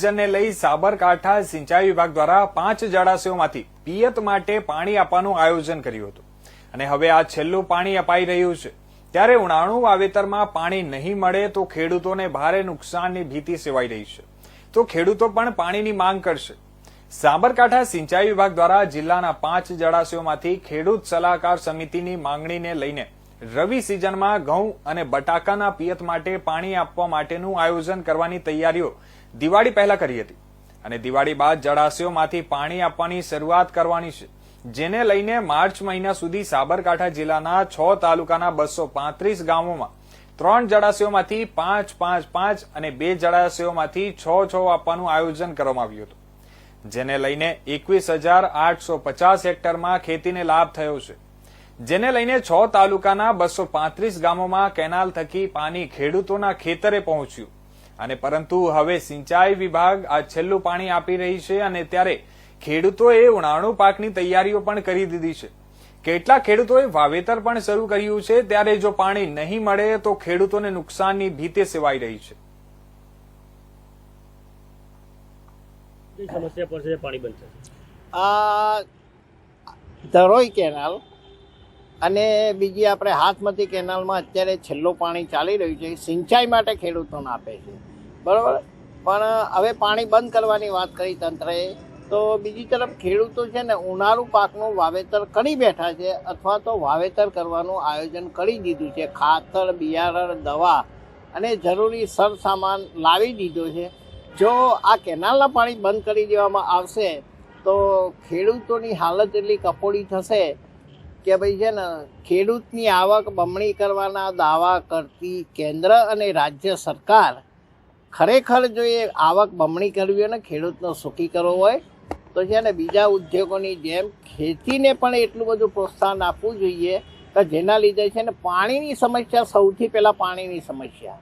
સિઝનને લઈ સાબરકાંઠા સિંચાઈ વિભાગ દ્વારા પાંચ જળાશયોમાંથી પિયત માટે પાણી આપવાનું આયોજન કર્યું હતું. અને હવે આ છેલ્લું પાણી અપાઈ રહ્યું છે. ત્યારે ઉનાળુ વાવેતરમાં પાણી નહીં મળે તો ખેડૂતોને ભારે નુકસાનની ભીતિ સેવાઈ રહી છે. તો ખેડૂતો પણ પાણીની માંગ કરશે. સાબરકાંઠા સિંચાઈ વિભાગ દ્વારા જિલ્લાના પાંચ જળાશયોમાંથી ખેડૂત સલાહકાર સમિતિની માંગણીને લઈને રવિ સિઝનમાં ઘઉં અને બટાકાના પિયત માટે પાણી આપવા માટેનું આયોજન કરવાની તૈયારીઓ દિવાળી પહેલા કરી હતી. અને દિવાળી બાદ જળાશયોમાંથી પાણી આપવાની શરૂઆત કરવાની છે, જેને લઈને માર્ચ મહિના સુધી સાબરકાંઠા જિલ્લાના છ તાલુકાના બસો પાંત્રીસ ગામોમાં ત્રણ જળાશયોમાંથી પાંચ પાંચ પાંચ અને બે જળાશયોમાંથી છ છ આપવાનું આયોજન કરવામાં આવ્યું હતું, જેને લઈને એકવીસ હજાર આઠસો પચાસ હેક્ટરમાં ખેતીને લાભ થયો છે. જેને લઈને છ તાલુકાના બસો પાંત્રીસ ગામોમાં કેનાલ થકી પાણી ખેડૂતોના ખેતરે પહોંચ્યું. અને પરંતુ હવે સિંચાઈ વિભાગ આ છેલ્લું પાણી આપી રહી છે અને ત્યારે ખેડૂતોએ ઉનાળુ પાકની તૈયારીઓ પણ કરી દીધી છે. કેટલા ખેડૂતોએ વાવેતર પણ શરૂ કર્યું છે ત્યારે જો પાણી નહીં મળે તો ખેડૂતોને નુકસાનની ભીતે સેવાઈ રહી છે. સમસ્યા પર છે પાણી બંધ આ ધરોઈ કેનાલ અને બીજી આપણે હાથમતી કેનાલમાં અત્યારે છેલ્લું પાણી ચાલી રહ્યું છે. સિંચાઈ માટે ખેડૂતોને આપે છે. બરાબર? પણ હવે પાણી બંધ કરવાની વાત કરી તંત્રએ, તો બીજી તરફ ખેડૂતો છે ને ઉનાળુ પાકનું વાવેતર કરી બેઠા છે અથવા તો વાવેતર કરવાનું આયોજન કરી દીધું છે. ખાતર, બિયારણ, દવા અને જરૂરી સરસામાન લાવી દીધો છે. જો આ કેનાલના પાણી બંધ કરી દેવામાં આવશે, તો ખેડૂતોની હાલત એટલી કફોડી થશે કે ભાઈ છે ને, ખેડૂતની આવક બમણી કરવાના દાવા કરતી કેન્દ્ર અને રાજ્ય સરકાર ખરેખર જો એ આવક બમણી કરવી હોય ને, ખેડૂતનો સુખી કરવો હોય, તો છે ને બીજા ઉદ્યોગોની જેમ ખેતીને પણ એટલું બધું પ્રોત્સાહન આપવું જોઈએ કે જેના લીધે છે ને પાણીની સમસ્યા સૌથી પહેલાં પાણીની સમસ્યા.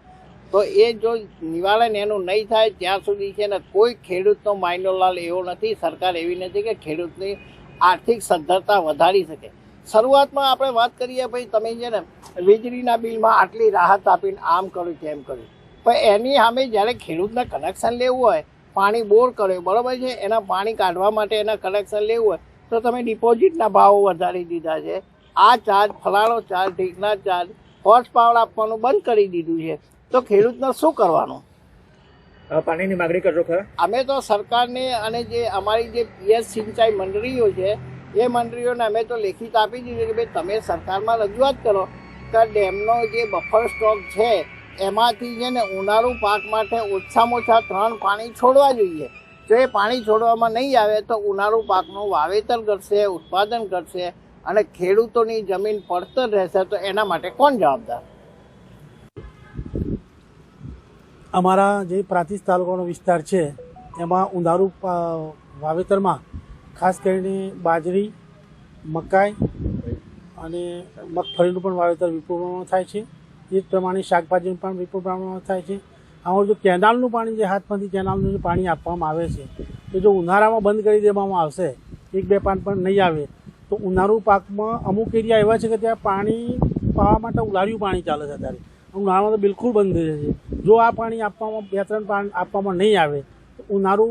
તો એ જો નિવારણ એનું નહીં થાય, ત્યાં સુધી છે ને કોઈ ખેડૂતનો માયનો લાલ એવો નથી, સરકાર એવી નથી કે ખેડૂતની આર્થિક સદ્ધરતા વધારી શકે. શરૂઆતમાં આપણે વાત કરીએ ભાઈ તમે છે ને વીજળીના બિલમાં આટલી રાહત આપીને આમ કર્યું તેમ કર્યું. પણ એની સામે જ્યારે ખેડૂતને કનેક્શન લેવું હોય પાણી બોર કર્યો બરાબર છે? એના પાણી કાઢવા માટે એના કનેક્શન લેવું હોય તો તમે ડિપોઝિટના ભાવો વધારી દીધા છે. આ ચાર્જ ફલાણો ચાર્જ ઢીકના ચાર્જ હોર્સ પાવર આપવાનું બંધ કરી દીધું છે. તો ખેડૂતને શું કરવાનું? પાણીની માગણી કરશો ખરા. અમે તો સરકારને અને જે અમારી જે પીએસ સિંચાઈ મંડળીઓ છે એ મંડળીઓને અમે તો લેખિત આપી દીધું કે ભાઈ તમે સરકારમાં રજૂઆત કરો કે ડેમનો જે બફર સ્ટોક છે, એમાંથી છે ને ઉનાળુ પાક માટે ઓછામાં ઓછા ત્રણ પાણી છોડવા જોઈએ. જો એ પાણી છોડવામાં નહીં આવે તો ઉનાળુ પાકનું વાવેતર કરશે ઉત્પાદન કરશે અને ખેડૂતોની જમીન પડતર રહેશે, તો એના માટે કોણ જવાબદાર? અમારા જે પ્રાંતિજ તાલુકાનો વિસ્તાર છે, એમાં પા- વાવેતરમાં ખાસ કરીને બાજરી, મકાઈ અને મગફળીનું પણ વાવેતર વિપુલ પ્રમાણમાં થાય છે. એ જ પ્રમાણે શાકભાજીનું પણ વિપુલ પ્રમાણમાં થાય છે. આમાં જો કેનાલનું પાણી જે હાથમાંથી કેનાલનું જે પાણી આપવામાં આવે છે તો જો ઉનાળામાં બંધ કરી દેવામાં આવશે, એક બે પાન પણ નહીં આવે, તો ઉનાળુ પાકમાં અમુક એરિયા એવા છે કે ત્યાં પાણી પાવા માટે ઉલાળ્યું પાણી ચાલે છે અત્યારે. ઉનાળામાં તો બિલકુલ બંધ થઈ જશે. જો આ પાણી આપવામાં બે ત્રણ પાણી આપવામાં નહીં આવે, તો ઉનાળુ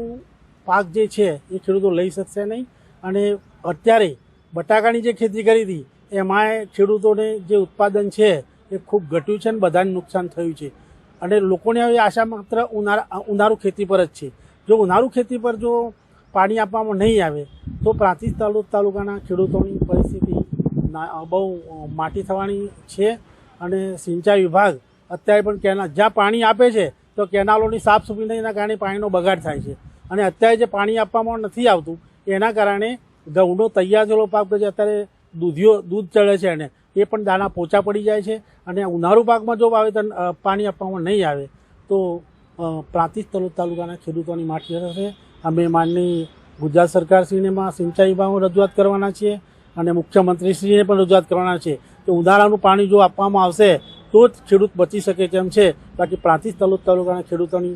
પાક જે છે, એ ખેડૂતો લઈ શકશે નહીં. અને અત્યારે બટાકાની જે ખેતી કરી હતી, એમાંય ખેડૂતોને જે ઉત્પાદન છે, એ ખૂબ ઘટ્યું છે અને બધાને નુકસાન થયું છે. અને લોકોને હવે આશા માત્ર ઉનાળા ઉનાળુ ખેતી પર જ છે. જો ઉનાળુ ખેતી પર જો પાણી આપવામાં નહીં આવે, તો પ્રાંતિજ તાલુક, તાલુકાના ખેડૂતોની પરિસ્થિતિ બહુ માટી થવાની છે. અને સિંચાઈ વિભાગ અત્યારે પણ કેનાલ જ્યાં પાણી આપે છે, તો કેનાલોની સાફ એના કારણે પાણીનો બગાડ થાય છે. અને અત્યારે જે પાણી આપવામાં નથી આવતું, એના કારણે ઘઉંનો તૈયાર થયેલો પાક જે અત્યારે દૂધિયો દૂધ ચડે છે એને, એ પણ દાણા પોચા પડી જાય છે અને ઉનાળુ પાકમાં જો વાવેતર પાણી આપવામાં નહીં આવે, તો પ્રાંતિજ તાલુ, તાલુકાના ખેડૂતોની માઠી થશે અમે માનની ગુજરાત સરકારશ્રીનેમાં સિંચાઈ વિભાગમાં રજૂઆત કરવાના છીએ અને મુખ્યમંત્રીશ્રીને પણ રજૂઆત કરવાના છે કે ઉનાળાનું પાણી જો આપવામાં આવશે, તો જ ખેડૂત બચી શકે તેમ છે. બાકી પ્રાંતિજ તાલુ, તાલુકાના ખેડૂતોની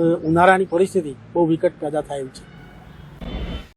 ઉનાળાની પરિસ્થિતિ બહુ વિકટ પેદા થાય એમ છે.